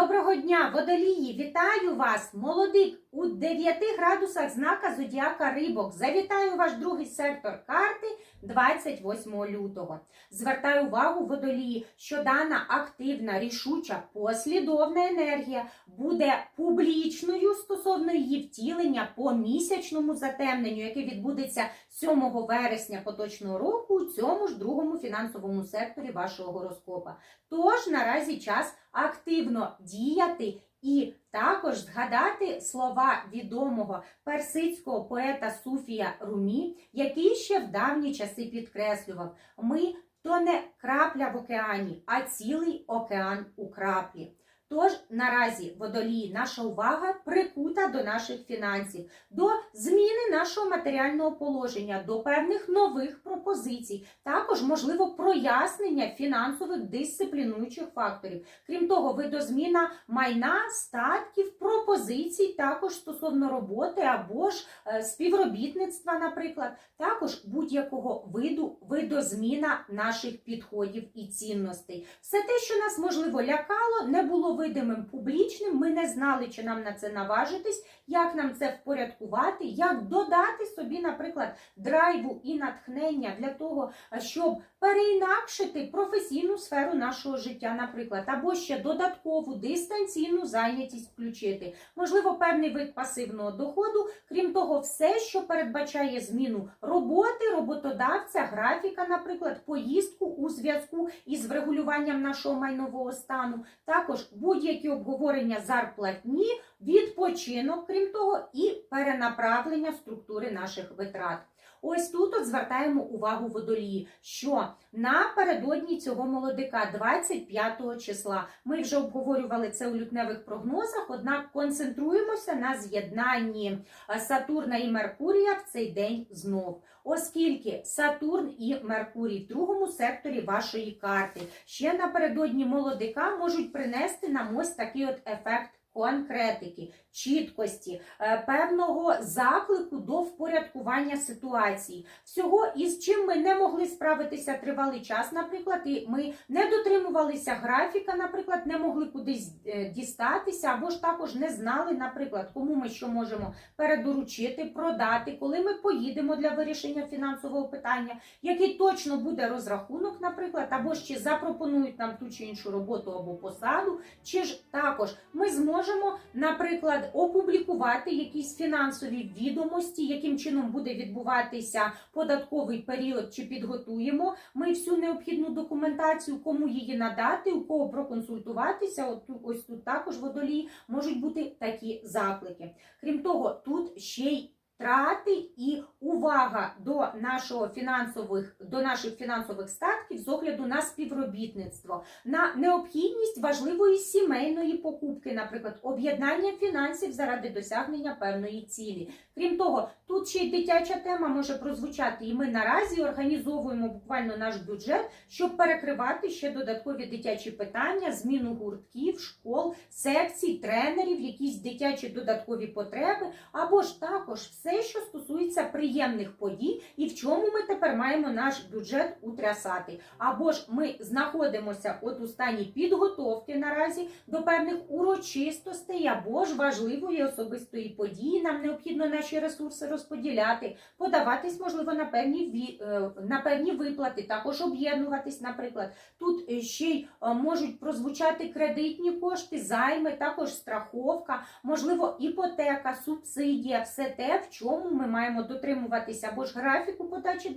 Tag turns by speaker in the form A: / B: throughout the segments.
A: Доброго дня, водолії! Вітаю вас! Молодик у 9 градусах знака Зодіака Рибок. Завітаю ваш другий сектор карти 28 лютого. Звертаю увагу водолії, що дана активна, рішуча, послідовна енергія буде публічною стосовно її втілення по місячному затемненню, яке відбудеться 7 вересня поточного року у цьому ж другому фінансовому секторі вашого гороскопа. Тож наразі час активно діяти і також згадати слова відомого персидського поета Суфія Румі, який ще в давні часи підкреслював: ми то не крапля в океані, а цілий океан у краплі. Тож наразі водолії наша увага прикута до наших фінансів, до зміни нашого матеріального положення, до певних нових пропозицій, також можливо прояснення фінансових дисциплінуючих факторів. Крім того, видозміна майна, статків, пропозицій, також стосовно роботи або ж е, співробітництва, наприклад, також будь-якого виду видозміна наших підходів і цінностей. Все те, що нас можливо лякало, не було видимим публічним. Ми не знали, чи нам на це наважитись, як нам це впорядкувати, як додати собі, наприклад, драйву і натхнення для того, щоб переінакшити професійну сферу нашого життя, наприклад, або ще додаткову дистанційну зайнятість включити. Можливо, певний вид пасивного доходу, крім того, все, що передбачає зміну роботи, роботодавця, графіка, наприклад, поїздку у зв'язку із врегулюванням нашого майнового стану, також будь-які обговорення зарплатні, відпочинок, крім того, і перенаправлення структури наших витрат. Ось тут от звертаємо увагу водолії, що напередодні цього молодика, 25 числа, ми вже обговорювали це у лютневих прогнозах, однак концентруємося на з'єднанні Сатурна і Меркурія в цей день знов. Оскільки Сатурн і Меркурій в другому секторі вашої карти ще напередодні молодика можуть принести нам ось такий от ефект конкретики, чіткості, е, певного заклику до впорядкування ситуації, всього, із чим ми не могли справитися тривалий час, наприклад, і ми не дотримувалися графіка, наприклад, не могли кудись е, дістатися, або ж також не знали, наприклад, кому ми що можемо передоручити, продати, коли ми поїдемо для вирішення фінансового питання, який точно буде розрахунок, наприклад, або чи запропонують нам ту чи іншу роботу або посаду, чи ж також ми зможемо, наприклад, опублікувати якісь фінансові відомості, яким чином буде відбуватися податковий період, чи підготуємо ми всю необхідну документацію, кому її надати, у кого проконсультуватися. От ось тут також водолій можуть бути такі заклики. Крім того, тут ще й Трати і увага до нашого фінансових до наших фінансових статків з огляду на співробітництво, на необхідність важливої сімейної покупки, наприклад, об'єднання фінансів заради досягнення певної цілі. Крім того, тут ще й дитяча тема може прозвучати, і ми наразі організовуємо буквально наш бюджет, щоб перекривати ще додаткові дитячі питання, зміну гуртків, школ, секцій, тренерів, якісь дитячі додаткові потреби, або ж також все, що стосується приємних подій, і в чому ми тепер маємо наш бюджет утрясати. Або ж ми знаходимося от у стані підготовки наразі до певних урочистостей, або ж важливої особистої події. Нам необхідно наші ресурси розподіляти, подаватись, можливо, на певні е, на певні виплати, також об'єднуватись, наприклад. Тут е, ще й е, можуть прозвучати кредитні кошти, займи, також страховка, можливо, іпотека, субсидія, все те, в чому ми маємо дотримуватися або ж графіку подачі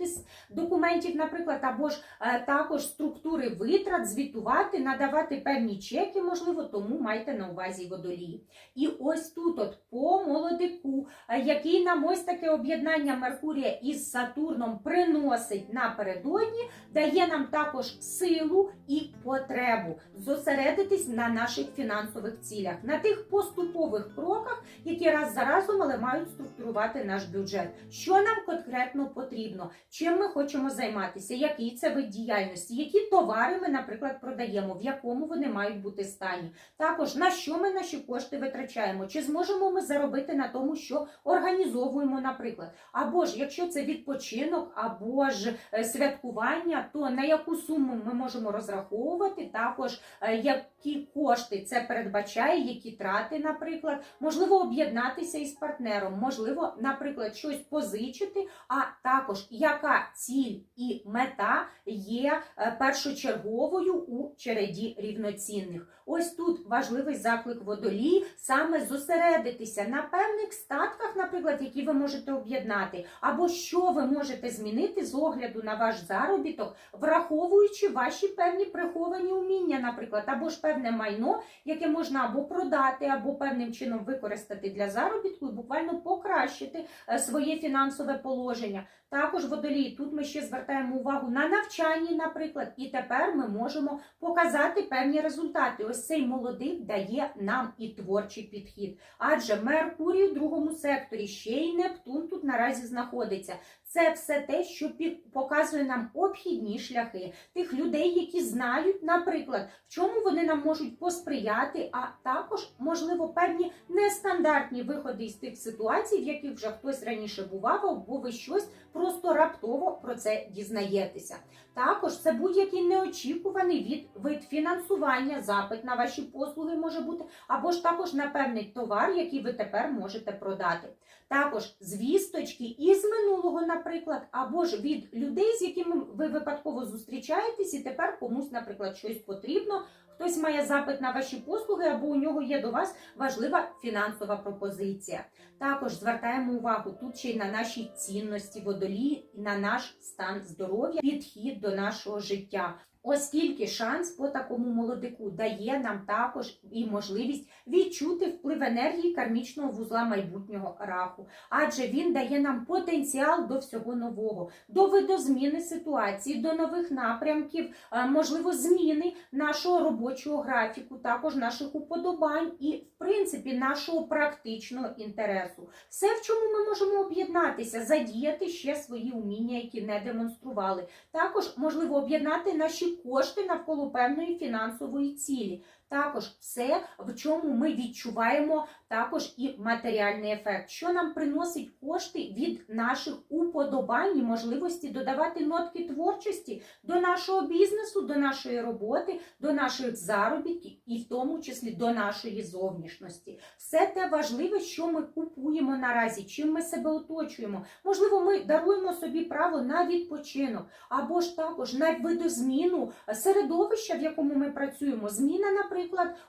A: документів, наприклад, або ж е, також структури витрат, звітувати, надавати певні чеки, можливо, тому майте на увазі водолії. І ось тут, от по молодику, е, який нам ось таке об'єднання Меркурія із Сатурном приносить напередодні, дає нам також силу і потребу зосередитись на наших фінансових цілях, на тих поступових кроках, які раз за разом але мають структурувати наш бюджет. Що нам конкретно потрібно, чим ми хочемо займатися, який це вид діяльності, які товари ми, наприклад, продаємо, в якому вони мають бути стані. Також на що ми наші кошти витрачаємо, чи зможемо ми заробити на тому, що організовуємо, наприклад. Або ж якщо це відпочинок, або ж е, святкування, то на яку суму ми можемо розраховувати, також е, які кошти це передбачає які трати, наприклад, можливо, об'єднатися із партнером, можливо, наприклад, щось позичити, а також яка ціль і мета є е, першочерговою у череді рівноцінних. Ось тут важливий заклик водолій саме зосередитися на певних статках, наприклад, які ви можете об'єднати, або що ви можете змінити з огляду на ваш заробіток, враховуючи ваші певні приховані уміння, наприклад, або ж певне майно, яке можна або продати, або певним чином використати для заробітку і буквально покращити е, своє фінансове положення. Також водолій, тут ми ще звертаємо увагу на навчанні, наприклад, і тепер ми можемо показати певні результати. Ось цей молодик дає нам і творчий підхід. Адже Меркурій у другому секторі, ще й Нептун тут наразі знаходиться. Це все те, що показує нам обхідні шляхи тих людей, які знають, наприклад, в чому вони нам можуть посприяти, а також, можливо, певні нестандартні виходи із тих ситуацій, в яких вже хтось раніше бував, або ви щось просто раптово про це дізнаєтеся. Також це будь-який неочікуваний від вид фінансування, запит на ваші послуги може бути, або ж також на певний товар, який ви тепер можете продати. Також звісточки із минулого, наприклад, або ж від людей, з якими ви випадково зустрічаєтесь, і тепер комусь, наприклад, щось потрібно. Хтось має запит на ваші послуги, або у нього є до вас важлива фінансова пропозиція. Також звертаємо увагу тут ще й на наші цінності водолії, на наш стан здоров'я, підхід до нашого життя. Оскільки шанс по такому молодику дає нам також і можливість відчути вплив енергії кармічного вузла майбутнього раху, адже він дає нам потенціал до всього нового, до видозміни ситуації, до нових напрямків, е, можливо, зміни нашого робочого графіку, також наших уподобань і, в принципі, нашого практичного інтересу. Все, в чому ми можемо об'єднатися, задіяти ще свої уміння, які не демонстрували. Також можливо об'єднати наші кошти навколо певної фінансової цілі. Також все, в чому ми відчуваємо також і матеріальний ефект, що нам приносить кошти від наших уподобань і можливості додавати нотки творчості до нашого бізнесу, до нашої роботи, до наших заробітків і в тому числі до нашої зовнішності. Все те важливе, що ми купуємо наразі, чим ми себе оточуємо. Можливо, ми даруємо собі право на відпочинок, або ж також на видозміну середовища, в якому ми працюємо. Зміна, наприклад,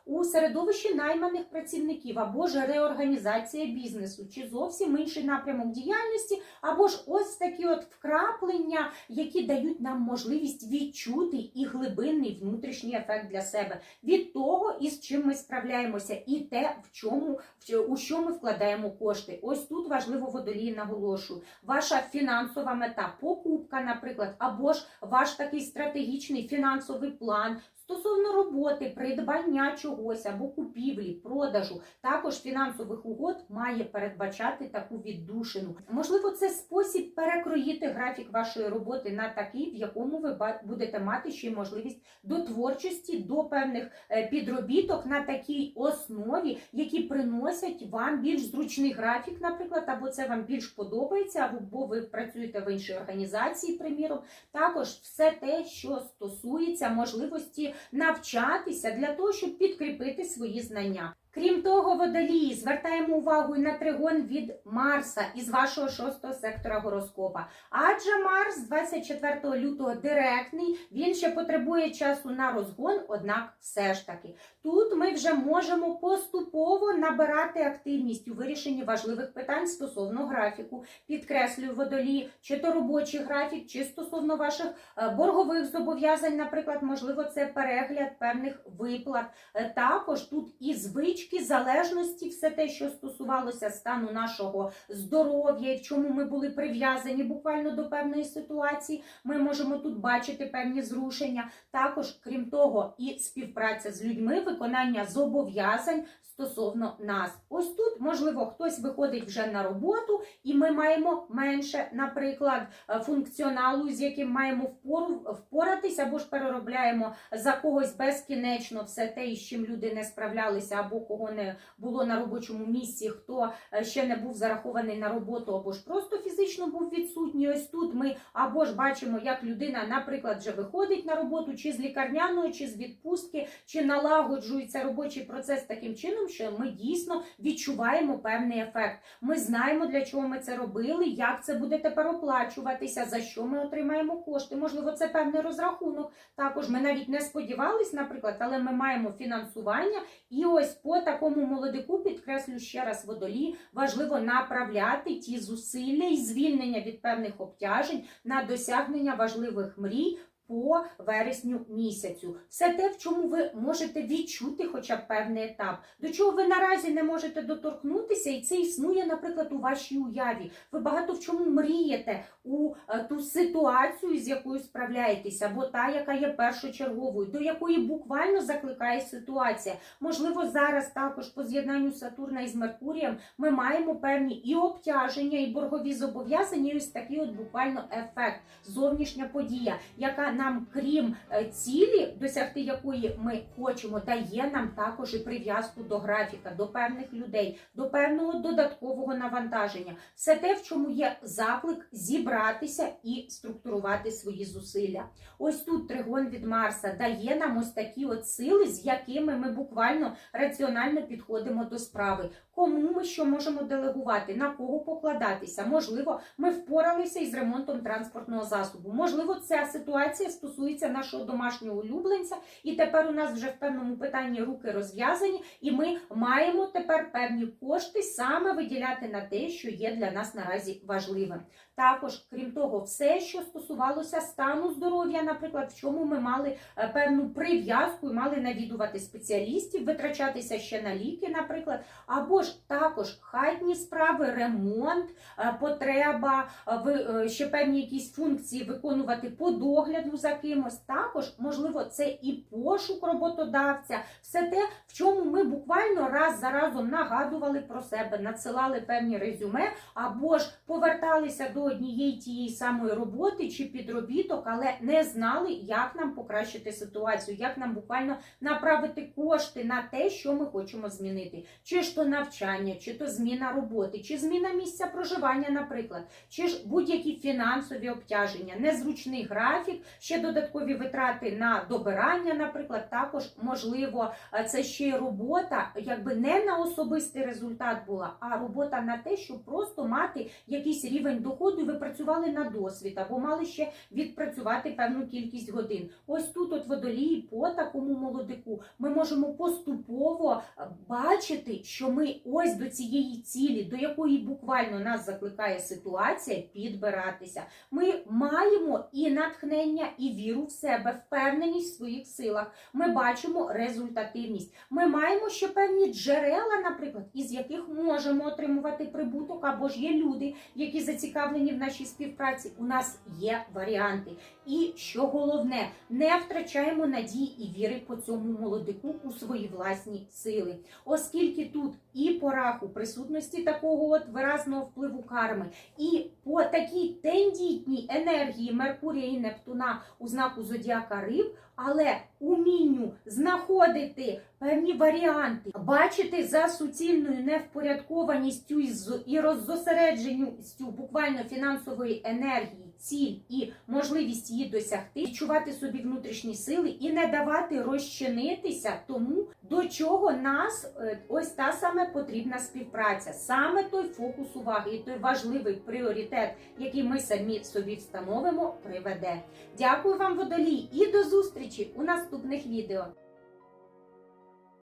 A: у середовищі найманих працівників, або ж реорганізація бізнесу, чи зовсім інший напрямок діяльності, або ж ось такі от вкраплення, які дають нам можливість відчути і глибинний внутрішній ефект для себе від того, із чим ми справляємося, і те, в чому у що ми вкладаємо кошти. Ось тут важливо водолії наголошую. Ваша фінансова мета, покупка, наприклад, або ж ваш такий стратегічний фінансовий план. Стосовно роботи, придбання чогось або купівлі, продажу, також фінансових угод має передбачати таку віддушину. Можливо, це спосіб перекроїти графік вашої роботи на такий, в якому ви будете мати ще можливість до творчості, до певних е, підробіток на такій основі, які приносять вам більш зручний графік, наприклад, або це вам більш подобається, або ви працюєте в іншій організації, приміром. Також все те, що стосується можливості навчатися для того, щоб підкріпити свої знання. Крім того, водолії звертаємо увагу на тригон від Марса із вашого шостого сектора гороскопа. Адже Марс 24 лютого директний, він ще потребує часу на розгон, однак все ж таки. Тут ми вже можемо поступово набирати активність у вирішенні важливих питань стосовно графіку. Підкреслюю водолії, чи то робочий графік, чи стосовно ваших е, боргових зобов'язань, наприклад, можливо, це перегляд певних виплат. Е, Також тут і звички, залежності, все те, що стосувалося стану нашого здоров'я, і в чому ми були прив'язані буквально до певної ситуації. Ми можемо тут бачити певні зрушення. Також, крім того, і співпраця з людьми, виконання зобов'язань стосовно нас. Ось тут, можливо, хтось виходить вже на роботу, і ми маємо менше, наприклад, функціоналу, з яким маємо впору впоратися, або ж переробляємо за когось безкінечно все те, із чим люди не справлялися, або кого не було на робочому місці, хто е, ще не був зарахований на роботу, або ж просто фізично був відсутній. Ось тут ми або ж бачимо, як людина, наприклад, вже виходить на роботу, чи з лікарняної, чи з відпустки, чи налагоджується робочий процес таким чином, що ми дійсно відчуваємо певний ефект. Ми знаємо, для чого ми це робили, як це буде тепер оплачуватися, за що ми отримаємо кошти. Можливо, це певний розрахунок. Також ми навіть не сподівались, наприклад, але ми маємо фінансування. І ось по такому молодику, підкреслю ще раз водолі, важливо направляти ті зусилля і звільнення від певних обтяжень на досягнення важливих мрій. По вересню місяцю, все те, в чому ви можете відчути хоча б певний етап, до чого ви наразі не можете доторкнутися, і це існує, наприклад, у вашій уяві. Ви багато в чому мрієте у е, ту ситуацію, з якою справляєтеся, або та, яка є першочерговою, до якої буквально закликає ситуація. Можливо, зараз також по з'єднанню Сатурна із Меркурієм ми маємо певні і обтяження, і боргові зобов'язання, і ось такий от буквально ефект, зовнішня подія, яка нам, крім е, цілі, досягти якої ми хочемо, дає нам також і прив'язку до графіка, до певних людей, до певного додаткового навантаження. Все те, в чому є заклик зібратися і структурувати свої зусилля. Ось тут тригон від Марса дає нам ось такі от сили, з якими ми буквально раціонально підходимо до справи. Кому ми що можемо делегувати, на кого покладатися? Можливо, ми впоралися із ремонтом транспортного засобу. Можливо, ця ситуація стосується нашого домашнього улюбленця, і тепер у нас вже в певному питанні руки розв'язані, і ми маємо тепер певні кошти саме виділяти на те, що є для нас наразі важливим. Також, крім того, все, що стосувалося стану здоров'я, наприклад, в чому ми мали е, певну прив'язку і мали навідувати спеціалістів, витрачатися ще на ліки, наприклад, або ж також хатні справи, ремонт, е, потреба, е, ще певні якісь функції виконувати по догляду за кимось. Також, можливо, це і пошук роботодавця, все те, в чому ми буквально раз за разом нагадували про себе, надсилали певні резюме, або ж поверталися до однієї тієї самої роботи чи підробіток, але не знали, як нам покращити ситуацію, як нам буквально направити кошти на те, що ми хочемо змінити, чи ж то навчання, чи то зміна роботи, чи зміна місця проживання, наприклад, чи ж будь-які фінансові обтяження, незручний графік, ще додаткові витрати на добирання, наприклад, також можливо, е, це ще й робота, якби не на особистий результат була, а робота на те, щоб просто мати якийсь рівень доходу, і ви працювали на досвід, або мали ще відпрацювати певну кількість годин. Ось тут, от водолії, по такому молодику, ми можемо поступово е, бачити, що ми ось до цієї цілі, до якої буквально нас закликає ситуація, підбиратися. Ми маємо і натхнення, і віру в себе, впевненість своїх силах. Ми бачимо результативність. Ми маємо ще певні джерела, наприклад, із яких можемо отримувати прибуток, або ж є люди, які зацікавлені в нашій співпраці. У нас є варіанти. І що головне, не втрачаємо надії і віри по цьому молодику у свої власні сили, оскільки тут і по раху присутності такого от виразного впливу карми, і по такій тендітній енергії Меркурія і Нептуна у знаку зодіака Риб, але умінню знаходити певні варіанти, бачити за суцільною невпорядкованістю і роззосередженістю буквально фінансової енергії, ціль і можливість її досягти, відчувати собі внутрішні сили і не давати розчинитися тому, до чого нас е, ось та саме потрібна співпраця, саме той фокус уваги і той важливий пріоритет, який ми самі собі встановимо, приведе. Дякую вам, водолій, і до зустрічі у наступних відео.